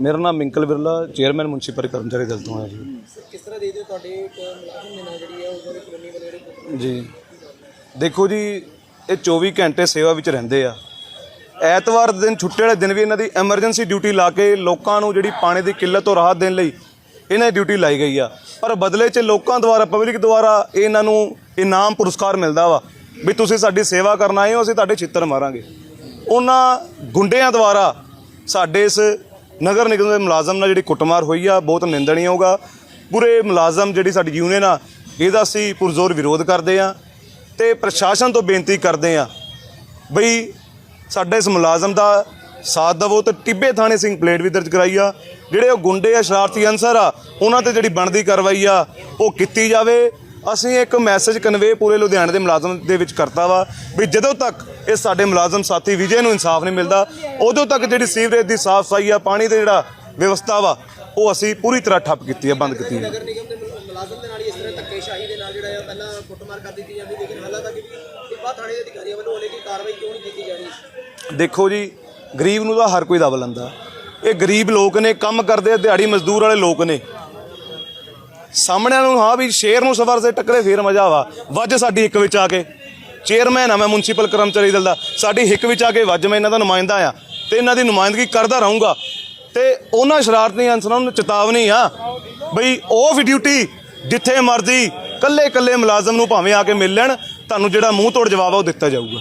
ਮੇਰਾ ਨਾਮ ਮਿੰਕਲ ਬਿਰਲਾ chairman municipal ਕਰਮਚਾਰੀ ਦਲ ਤੋਂ ਹੈ ਜੀ। ਕਿਸ ਤਰ੍ਹਾਂ ਦੇਖਦੇ ਹੋ ਤੁਹਾਡੇ ਇੱਕ ਮੁਲਾਜ਼ਮ ਦੇ ਨਾਲ ਜਿਹੜੀ ਹੈ ਉਹਨਾਂ ਦੇ ਕਲੋਨੀ ਵਾਲੇ ਜਿਹੜੇ ਜੀ। ਦੇਖੋ ਜੀ ਇਹ 24 ਘੰਟੇ ਸੇਵਾ ਵਿੱਚ ਰਹਿੰਦੇ ਆ। ਐਤਵਾਰ ਦੇ ਦਿਨ ਛੁੱਟੀ ਵਾਲੇ ਦਿਨ ਵੀ ਇਹਨਾਂ ਦੀ ਐਮਰਜੈਂਸੀ ਡਿਊਟੀ ਲਾ ਕੇ ਲੋਕਾਂ ਨੂੰ ਜਿਹੜੀ ਪਾਣੀ ਦੀ ਕਿੱਲਤ ਤੋਂ ਰਾਹਤ ਦੇਣ ਲਈ ਇਹਨਾਂ ਦੀ ਡਿਊਟੀ ਲਾਈ ਗਈ ਆ। ਪਰ ਬਦਲੇ 'ਚ ਲੋਕਾਂ ਦੁਆਰਾ ਪਬਲਿਕ ਦੁਆਰਾ ਇਹਨਾਂ ਨੂੰ ਇਨਾਮ ਪੁਰਸਕਾਰ ਮਿਲਦਾ ਵਾ ਵੀ ਤੁਸੀਂ ਸਾਡੀ ਸੇਵਾ ਕਰਨ ਆਏ ਹੋ ਅਸੀਂ ਤੁਹਾਡੇ ਛਿੱਤਰ ਮਾਰਾਂਗੇ। ਉਹਨਾਂ ਗੁੰਡਿਆਂ ਦੁਆਰਾ ਸਾਡੇ ਇਸ ਨਗਰ ਨਿਗਮ ਦੇ ਮੁਲਾਜ਼ਮ ਨਾਲ ਜਿਹੜੀ ਕੁੱਟਮਾਰ ਹੋਈ ਆ, ਬਹੁਤ ਨਿੰਦਣੀ ਆ। ਪੂਰੇ ਮੁਲਾਜ਼ਮ ਜਿਹੜੀ ਸਾਡੀ ਯੂਨੀਅਨ ਆ, ਇਹਦਾ ਅਸੀਂ ਪੁਰਜ਼ੋਰ ਵਿਰੋਧ ਕਰਦੇ ਆ ਤੇ ਪ੍ਰਸ਼ਾਸਨ ਤੋਂ ਬੇਨਤੀ ਕਰਦੇ ਆ ਬਈ ਸਾਡੇ ਇਸ ਮੁਲਾਜ਼ਮ ਦਾ ਸਾਥ ਦਵੋ ਤੇ ਟਿੱਬੇ ਥਾਣੇ ਸਿੰਘ ਪਲੇਟ ਵੀ ਦਰਜ ਕਰਾਈ ਆ। ਜਿਹੜੇ ਉਹ ਗੁੰਡੇ ਆ, ਸ਼ਰਾਰਤੀ ਅਨਸਰ ਆ, ਉਹਨਾਂ ਤੇ ਜਿਹੜੀ ਬਣਦੀ ਕਾਰਵਾਈ ਆ, ਉਹ ਕੀਤੀ ਜਾਵੇ ਅਸੀਂ ਇੱਕ ਮੈਸੇਜ ਕਨਵੇ ਪੂਰੇ ਲੁਧਿਆਣੇ ਦੇ ਮੁਲਾਜ਼ਮ ਦੇ ਵਿੱਚ ਕਰਤਾ ਵਾ ਵੀ ਜਦੋਂ ਤੱਕ ਇਹ ਸਾਡੇ ਮੁਲਾਜ਼ਮ ਸਾਥੀ ਵਿਜੇ ਨੂੰ ਇਨਸਾਫ ਨਹੀਂ ਮਿਲਦਾ ਉਦੋਂ ਤੱਕ ਜਿਹੜੀ ਸੀਵਰੇਜ ਦੀ ਸਾਫ਼ ਸਫ਼ਾਈ ਆ ਪਾਣੀ ਦੇ ਜਿਹੜਾ ਵਿਵਸਥਾ ਵਾ ਉਹ ਅਸੀਂ ਪੂਰੀ ਤਰ੍ਹਾਂ ਠੱਪ ਕੀਤੀ ਆ ਬੰਦ ਕੀਤੀ ਆ। ਨਗਰ ਨਿਗਮ ਦੇ ਮੁਲ- ਮੁਲਾਜ਼ਮ ਦੇ ਨਾਲ ਹੀ ਇਸ ਤਰ੍ਹਾਂ ਧੱਕੇਸ਼ਾਹੀ ਦੇ ਨਾਲ ਜਿਹੜਾ ਹੈ ਪਹਿਲਾਂ ਕੁੱਟਮਾਰ ਕਰ ਦਿੱਤੀ ਜਾਂਦੀ ਲੇਕਿਨ ਹਾਲਾਂਕਿ ਵੀ ਟਿੱਬਾ ਥਾਣੇ ਦੇ ਅਧਿਕਾਰੀਆਂ ਵੱਲੋਂ ਹਲੇ ਕੀ ਕਾਰਵਾਈ ਕਿਉਂ ਨਹੀਂ ਕੀਤੀ ਜਾ ਰਹੀ? ਦੇਖੋ ਜੀ ਗਰੀਬ ਨੂੰ ਤਾਂ ਹਰ ਕੋਈ ਦਬ ਲੈਂਦਾ। ਇਹ ਗਰੀਬ ਲੋਕ ਨੇ ਕੰਮ ਕਰਦੇ ਆ ਦਿਹਾੜੀ ਮਜ਼ਦੂਰ ਵਾਲੇ ਲੋਕ ਨੇ। ਸਾਹਮਣੇ ਨੂੰ ਹਾਂ ਵੀ ਸ਼ੇਰ ਨੂੰ ਸਫਰ ਸੇ ਟੱਕਰੇ ਫੇਰ ਮਜ਼ਾ ਵਾ। ਵੱਜ ਸਾਡੀ ਇੱਕ ਵਿੱਚ ਆ ਕੇ। ਚੇਅਰਮੈਨ ਆ ਮੈਂ ਮੁਨਸੀਪਲ ਕਰਮਚਾਰੀ ਦਲ ਦਾ। ਸਾਡੀ ਹਿੱਕ ਵਿੱਚ ਆ ਕੇ ਵੱਜ ਮੈਂ ਇਹਨਾਂ ਦਾ ਨੁਮਾਇੰਦਾ ਆ ਤੇ ਇਹਨਾਂ ਦੀ ਨੁਮਾਇੰਦਗੀ ਕਰਦਾ ਰਹੂੰਗਾ। ਤੇ ਉਹਨਾਂ ਸ਼ਰਾਰਤੀ ਅਨਸਰਾਂ ਨੂੰ ਚੇਤਾਵਨੀ ਆ ਬਈ ਉਹ ਡਿਊਟੀ ਜਿੱਥੇ ਮਰਜ਼ੀ ਕੱਲੇ ਕੱਲੇ ਮੁਲਾਜ਼ਮ ਨੂੰ ਭਾਵੇਂ ਆ ਕੇ ਮਿਲ ਲੈਣ, ਤੁਹਾਨੂੰ ਜਿਹੜਾ ਮੂੰਹ ਤੋੜ ਜਵਾਬ ਆ ਉਹ ਦਿੱਤਾ ਜਾਊਗਾ।